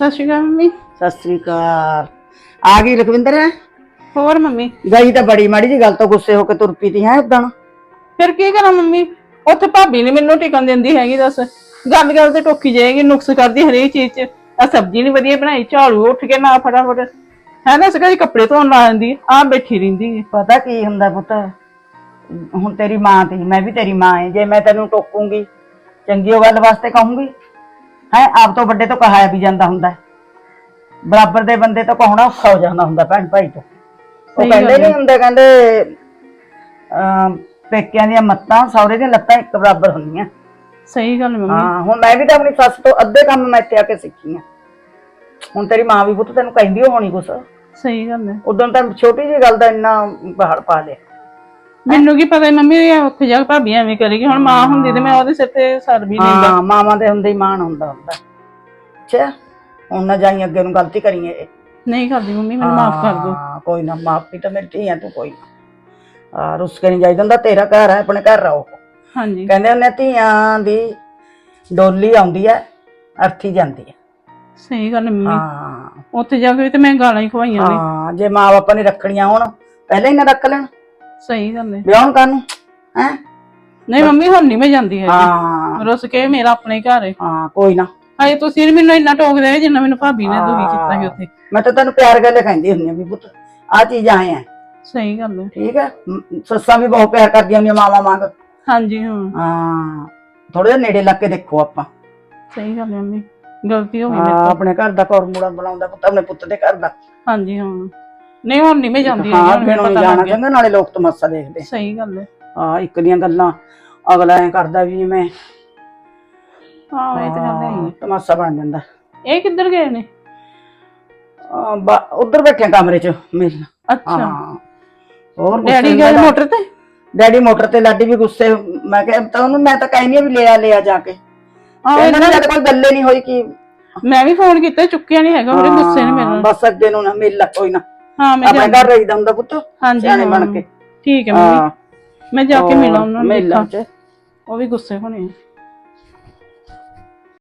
ਸਤਿ ਸ਼੍ਰੀ ਅਕਾਲ ਮੰਮੀ। ਸਤਿ ਸ੍ਰੀ ਅਕਾਲ। ਆ ਗਈ ਲਖਵਿੰਦਰ ਹੋਰ ਮੰਮੀ? ਗਈ ਤਾਂ ਬੜੀ ਮਾੜੀ ਜੀ ਗੱਲ ਤੋਂ ਗੁੱਸੇ ਹੋ ਕੇ ਤੁਰ ਪਈ ਤੀ ਹੈ ਉਦੋਂ ਫਿਰ ਕੀ ਕਰਾਂ ਮੰਮੀ? ਉੱਥੇ ਭਾਬੀ ਨੇ ਮੈਨੂੰ ਟਿਕਣ ਦਿੰਦੀ ਹੈਗੀ ਦੱਸ। ਗੱਲ ਗੱਲ ਤੇ ਟੋਕੀ ਜਾਏਗੀ ਨੁਕਸ ਕਰਦੀ ਹਰੇਕ ਚੀਜ਼ 'ਚ। ਆ ਸਬਜ਼ੀ ਨਹੀਂ ਵਧੀਆ ਬਣਾਈ ਝਾੜੂ ਉੱਠ ਕੇ ਨਾ ਫਟਾਫਟ। ਹੈ ਨਾ ਸਕਾ ਕੱਪੜੇ ਧੋਣ ਲਾ ਜਾਂਦੀ ਆ ਬੈਠੀ ਰਹਿੰਦੀ ਹੈ ਪਤਾ ਕੀ ਹੁੰਦਾ ਪੁੱਤ? ਹੁਣ ਤੇਰੀ ਮਾਂ ਤੀ ਮੈਂ ਵੀ ਤੇਰੀ ਮਾਂ ਹੈ ਜੇ ਮੈਂ ਤੈਨੂੰ ਟੋਕੂੰਗੀ ਚੰਗੀ ਉਹ ਗੱਲ ਵਾਸਤੇ ਕਹੂੰਗੀ। ਹੈ ਆਪ ਤੋਂ ਵੱਡੇ ਤੋਂ ਕਹਾਇਆ ਵੀ ਜਾਂਦਾ ਹੁੰਦਾ ਹੈ। ਬਰਾਬਰ ਦੇ ਬੰਦੇ ਤੋਂ ਕਹਣਾ ਔਖਾ ਹੋ ਜਾਂਦਾ ਹੁੰਦਾ ਭੈਣ ਭਾਈ ਤੋਂ। ਉਹ ਸਹੀ ਕਹਿੰਦੇ ਗੱਲ ਨਹੀਂ ਹੁੰਦੇ ਕਹਿੰਦੇ ਅਮ, ਪੇਕਿਆਂ ਦੀਆਂ ਮੱਤਾਂ ਸੌਰੇ ਦੀਆਂ ਲੱਤਾਂ ਇੱਕ ਬਰਾਬਰ ਹੁੰਦੀਆਂ। ਸਹੀ ਗੱਲ ਮੰਮੀ। ਹਾਂ ਹੁਣ ਮੈਂ ਵੀ ਤਾਂ ਆਪਣੀ ਸੱਸ ਤੋਂ ਅੱਧੇ ਕੰਮ ਮੈਂ ਇੱਥੇ ਆ ਕੇ ਸਿੱਖੀ ਆ ਹੁਣ ਤੇਰੀ ਮਾਂ ਵੀ ਪੁੱਤ ਤੈਨੂੰ ਕਹਿੰਦੀ ਹੋਣੀ ਕੁਛ। ਸਹੀ ਗੱਲ ਹੈ। ਉਦੋਂ ਤਾਂ ਛੋਟੀ ਜਿਹੀ ਗੱਲ ਦਾ ਇੰਨਾ ਪਹਾੜ ਪਾ ਲਿਆ। ਮੈਨੂੰ ਕੀ ਪਤਾ ਮੰਮੀ ਇਹ ਉੱਥੇ ਜਾ ਕੇ ਭਾਬੀ ਐਵੇਂ ਕਰੇਗੀ। ਹੁਣ ਮਾਂ ਹੁੰਦੀ ਤੇ ਮੈਂ ਉਹਦੇ ਸਿਰ ਤੇ ਸਰ ਵੀ ਲੈਂਦਾ ਹਾਂ ਮਾਵਾਂ ਦੇ ਹੁੰਦੇ ਹੀ ਮਾਣ ਹੁੰਦਾ ਹੁੰਦਾ। ਅੱਛਾ ਹੁਣ ਨਾ ਜਾਈ ਅੱਗੇ ਨੂੰ ਗਲਤੀ ਕਰੀਏ। ਨਹੀਂ ਕਰਦੀ ਮੰਮੀ ਮੈਨੂੰ ਮਾਫ ਕਰ ਦਿਓ। ਹਾਂ, ਕੋਈ ਨਾ ਮਾਫੀ ਤਾਂ ਮੇਰੀ ਧੀ ਆ ਤੂੰ ਕੋਈ ਨਾ। ਆ ਰੁੱਸ ਕੇ ਨਹੀਂ ਜਾਈਦਾ ਹੁੰਦਾ ਤੇਰਾ ਘਰ ਹੈ ਆਪਣੇ ਘਰ ਰਹੋ। ਹਾਂਜੀ। ਕਹਿੰਦੇ ਹੁੰਦੇ ਆ, ਧੀਆਂ ਦੀ ਡੋਲੀ ਆਉਂਦੀ ਹੈ ਅਰਥੀ ਜਾਂਦੀ ਹੈ ਸਹੀ ਗੱਲ ਹੈ ਮੰਮੀ। ਹਾਂ। ਉੱਥੇ ਜਾ ਕੇ ਤੇ ਮੈਂ ਗਾਲਾਂ ਹੀ ਖਵਾਈਆਂ ਨੇ। ਹਾਂ ਜੇ ਮਾਂ ਬਾਪਾਂ ਨੇ ਰੱਖਣੀਆਂ ਹੋਣ ਪਹਿਲਾਂ ਹੀ ਨਾ ਰੱਖ ਲੈਣ। ਸਹੀ ਗੱਲ ਹੈ ਵਿਆਹਣ ਕਾਨੂੰ ਹੈ? ਨਹੀਂ ਮੰਮੀ ਹੁਣ ਨਹੀਂ ਮੈਂ ਜਾਂਦੀ ਹੈ ਹਾਂ। ਰੁੱਸ ਕੇ ਮੇਰਾ ਆਪਣੇ ਘਰ ਹੈ ਹਾਂ ਕੋਈ ਨਾ। ਹਾਏ ਤੁਸੀਂ ਨੀ ਮੈਨੂੰ ਇੰਨਾ ਟੋਕਦੇ ਹੋ ਜਿੰਨਾ ਮੈਨੂੰ ਭਾਬੀ ਨੇ ਦੁਖੀ ਕੀਤਾ ਸੀ ਉੱਥੇ। ਮੈਂ ਤਾਂ ਤੈਨੂੰ ਪਿਆਰ ਗੱਲ ਕਹਿੰਦੀ ਹੁੰਦੀ ਆ ਵੀ ਪੁੱਤ ਆ ਚੀਜ਼ ਆਏ ਆ ਸਹੀ ਗੱਲ ਹੈ ਠੀਕ ਹੈ ਮ- ਸੱਸਾਂ ਵੀ ਬਹੁਤ ਪਿਆਰ ਕਰਦੀਆਂ ਹੁੰਦੀਆਂ ਮਾਵਾਂ ਵਾਂਗ। ਹਾਂਜੀ ਹਾਂ। ਹਾਂ। ਥੋੜੇ ਜਿਹਾ ਨੇੜੇ ਲੱਗ ਕੇ ਦੇਖੋ ਆਪਾਂ। ਸਹੀ ਗੱਲ ਹੈ ਮੰਮੀ। ਗਲਤੀ ਹੋ ਗਈ ਹਾਂ, ਮੇਰੇ ਤੋਂ। ਆਪਣੇ ਘਰ ਦਾ ਕੌਰ ਮੂੜਾ ਬਣਾਉਂਦਾ ਪੁੱਤ ਆਪਣੇ ਪੁੱਤ ਦੇ ਘਰ ਦਾ। ਹਾਂਜੀ ਹਾਂ। ਨਹੀਂ ਹੁਣ ਨਹੀਂ ਮੈਂ ਜਾਂਦੀ ਹਾਂ ਹੈਗੀ, ਹੁਣ ਮੈਨੂੰ ਪਤਾ ਜਾਣਾ ਲੱਗ ਗਿਆ। ਚੰਗਾ ਨਾਲੇ ਲੋਕ ਤਮਾਸ਼ਾ ਦੇਖਦੇ। ਸਹੀ ਗੱਲ ਹੈ। ਹਾਂ ਇੱਕ ਦੀਆਂ ਗੱਲਾਂ ਅਗਲਾ ਐ ਕਰਦਾ ਵੀ ਮੈਂ ਹਾਂ ਇਹ ਤਾਂ ਗੱਲ ਹੈ ਹੀ ਹੈ। ਤਮਾਸ਼ਾ ਬਣ ਜਾਂਦਾ। ਇਹ ਕਿੱਧਰ ਗਏ ਨੇ? ਉਧਰ ਬੈਠੇ ਆ ਕਮਰੇ 'ਚ ਮੇਰੇ ਨਾਲ। ਅੱਛਾ। ਹਾਂ ਹੋਰ ਗੁੱਸੇ ਡੈਡੀ ਗਏ ਮੋਟਰ ਤੇ? ਡੈਡੀ ਮੋਟਰ ਤੇ ਲਾਡੀ ਵੀ ਗੁੱਸੇ ਮੈਂ ਕਿਹਾ ਤਾਂ ਉਹਨੂੰ ਮੈਂ ਤਾਂ ਕਹਿੰਦੀ ਆ ਵੀ ਲਿਆ ਲਿਆ ਜਾ ਕੇ। ਆਹੋ, ਇਹਨਾਂ ਨੇ ਜਦ ਕੋਈ ਗੱਲੇ ਨਹੀਂ ਹੋਈ ਕਿ ਮੈਂ ਵੀ ਫੋਨ ਕੀਤਾ ਚੁੱਕਿਆ ਨਹੀਂ ਹੈਗਾ ਉਹਦੇ ਗੁੱਸੇ ਨੇ ਮੇਰੇ ਨਾਲ। ਬਸ ਅੱਗੇ ਨੂੰ ਨਾ ਮਿਲ ਲਾ ਕੋਈ ਨਾ। ਹਾਂ ਮੈਂ ਆਪਣੇ ਘਰ ਰਹੀਦਾ ਹੁੰਦਾ ਪੁੱਤ ਹਾਂਜੀ ਸਿਆਣੇ ਬਣ। ਕੇ। ਠੀਕ ਹੈ ਮੰਮੀ। ਮੈਂ ਜਾ ਕੇ ਮਿਲਾਂ ਉਹਨਾਂ ਨੂੰ ਮਿਲ। ਉਹ ਵੀ ਗੁੱਸੇ ਹੋਣੇ ਆ।